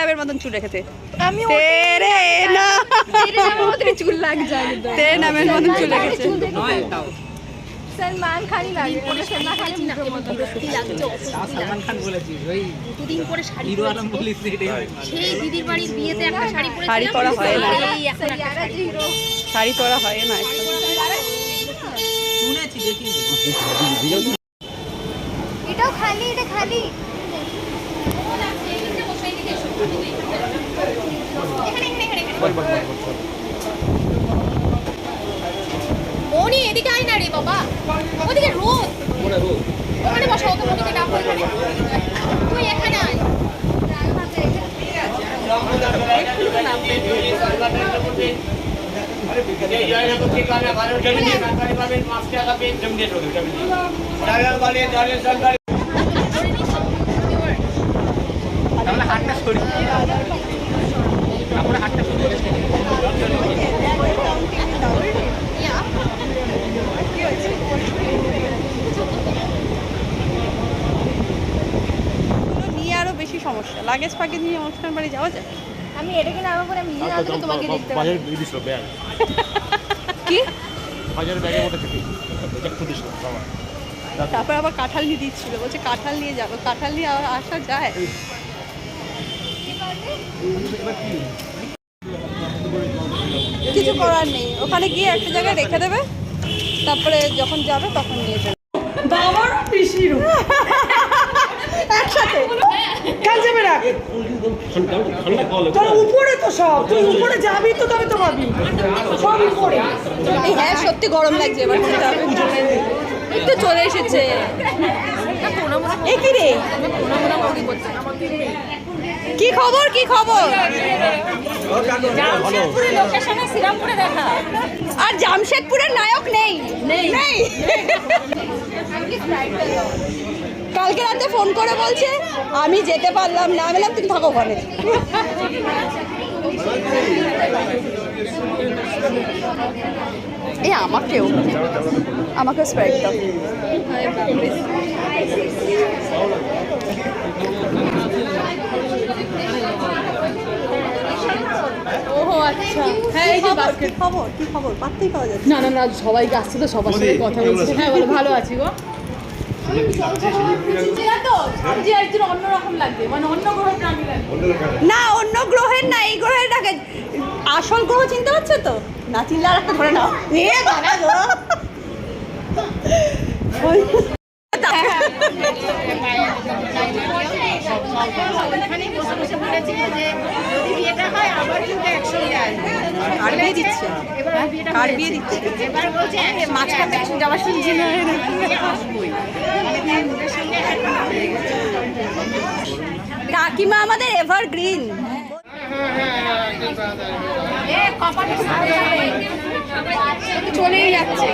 নামের মতন চুল রেখেছে। আমি তেরে না। চুল লাগছে একদম তেরে নামের মতন চুল রেখেছে। সলমান খানই লাগে। সলমান খানই মুখের মতো সালমান খান বলেছিস ওই দুদিন পরে শাড়ি হিরো আলম বলিস সেই দিদির বাড়ির বিয়েতে একটা শাড়ি পরে শাড়ি পরা হয় না। এই এখন একটা শাড়ি শাড়ি পরা হয় না শুনেছি দেখি এটাও খালি এটা খালি। মনি এদিকে আয় না রে বাবা ওদিকে রোদ ওখানে বসা ওকে মনিকে ডাক ওখানে তুই এখানে আয় তাহলে বেশি সমস্যা। লাগেজ ফাগেজ নিয়ে অনুষ্ঠান বাড়ি যাওয়া যায়? আমি এটাকে নামা করে আমি নিজে হাতে তোমাকে দেখতে বাজারে দিয়ে দিছিল ব্যাগ কি? বাজারে ব্যাগের মধ্যে থেকে একটু দিছিল বাবা। তারপর আবার কাঁঠাল নিয়ে দিচ্ছিল বলছে কাঁঠাল নিয়ে যাব। কাঁঠাল নিয়ে আবার আসা যায়? কিছু করার নেই। ওখানে গিয়ে একটা জায়গায় রেখে দেবে। তারপরে যখন যাবে তখন নিয়ে যাবে। তোর উপরে তো সব তুই উপরে যাবি তো তবে তো পাবি সব উপরে। হ্যাঁ সত্যি গরম লাগছে এবার খেতে হবে একটু চলে এসেছে। এ কি রে। কি খবর কি খবর? আর জামশেদপুরের নায়ক নেই। নেই। কালকে রাতে ফোন করে বলছে আমি যেতে পারলাম না। আমি বললাম তুমি থাকো ওখানে। এই আমাকেও। আমাকে স্প্রাইট দাও। ওহো আচ্ছা। হ্যাঁ এই যে বাস্কেট খবর? কি খবর? পাত্তেই পাওয়া যাচ্ছে না। না না সবাইকে আসছে তো সবার সাথে কথা বলছি। হ্যাঁ বলো ভালো আছি গো। না অন্য গ্রহের না এই গ্রহের ডাকে আসল গ্রহ চিনতে পারছ তো? না চিনলে আর একটা ধরে নাও। এ বাবা গো। ওই- যে যদি বিয়েটা হয় আবার কিন্তু একসঙ্গে আসবে। কার বিয়ে দিচ্ছে? এবার বিয়েটা কার বিয়ে দিচ্ছে? এবার বলছে মাঝখান যাওয়ার শুনছি না। আসবোই মানে ওদের সঙ্গে এখন হয়ে কাকিমা আমাদের এভারগ্রিন চলেই যাচ্ছে।